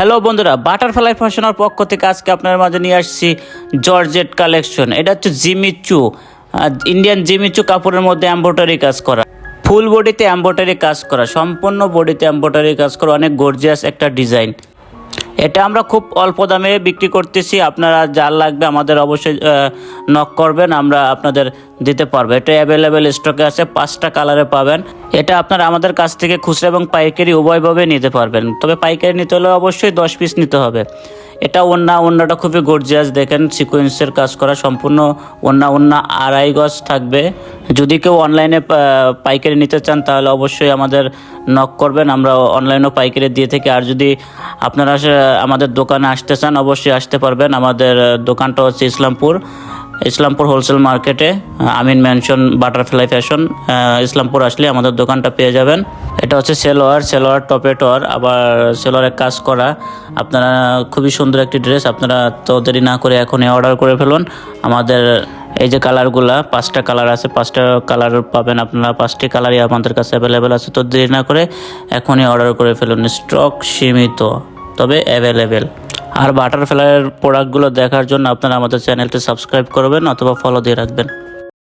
Hello বন্ধুরা butterfly ফ্যাশনের পক্ষ থেকে আজকে আপনার মাঝে নিয়ে আসছি জর্জেট কালেকশন এটা হচ্ছে জিমিচু ইন্ডিয়ান জিমিচু কাপড়ের মধ্যে এম্ব্রয়ডারি কাজ করা। ফুল বডিতে এম্ব্রয়ডারি কাজ করা, সম্পূর্ণ বডিতে এম্ব্রয়ডারি কাজ করা, অনেক গর্জিয়াস একটা ডিজাইন এটা আমরা খুব অল্প দামে বিক্রি করতেছি। আপনারা যার লাগবে আমাদের অবশ্যই নক করবেন, আমরা আপনাদের দিতে পারব। এটা অ্যাভেলেবেল স্টকে আছে, পাঁচটা কালারে পাবেন। এটা আপনারা আমাদের কাছ থেকে খুচরা এবং পাইকারি উভয়ভাবে নিতে পারবেন। তবে পাইকারি নিতে হলে অবশ্যই দশ পিস নিতে হবে। এটা ওন্না, ওন্নাটা খুবই গর্জিয়াস দেখেন সিকোয়েন্সের কাজ করা সম্পূর্ণ ওন্না ওন্না আড়াই গজ থাকবে। যদি কেউ অনলাইনে পাইকারি নিতে চান, তাহলে অবশ্যই আমাদের নক করবেন। আমরা অনলাইনেও পাইকারি দিয়ে থাকি। আর যদি আপনারা আমাদের দোকানে আসতে চান, অবশ্যই আসতে পারবেন। আমাদের দোকানটা হচ্ছে ইসলামপুর। ইসলামপুর হোলসেল মার্কেটে Amin mansion butterfly fashion Islampur আসলে আমাদের দোকানটা পেয়ে যাবেন। এটা হচ্ছে সেলোয়ার সেলোয়ার টপে টর আবার সেলোয়ারের কাজ করা। আপনারা খুবই সুন্দর একটি ড্রেস আপনারা তো দেরি না করে এখনই অর্ডার করে ফেলুন। আমাদের এই যে কালারগুলা পাঁচটা কালার আছে। পাঁচটা কালার পাবেন আপনারা। পাঁচটি কালারই আমাদের কাছে অ্যাভেলেবেল আছে। তো দেরি না করে এখনই অর্ডার করে ফেলুন। স্টক সীমিত, তবে অ্যাভেলেবেল আর বাটারফ্লাইয়ের প্রোডাক্টগুলো দেখার জন্য আপনারা আমাদের চ্যানেলটি সাবস্ক্রাইব করবেন অথবা ফলো দিয়ে রাখবেন।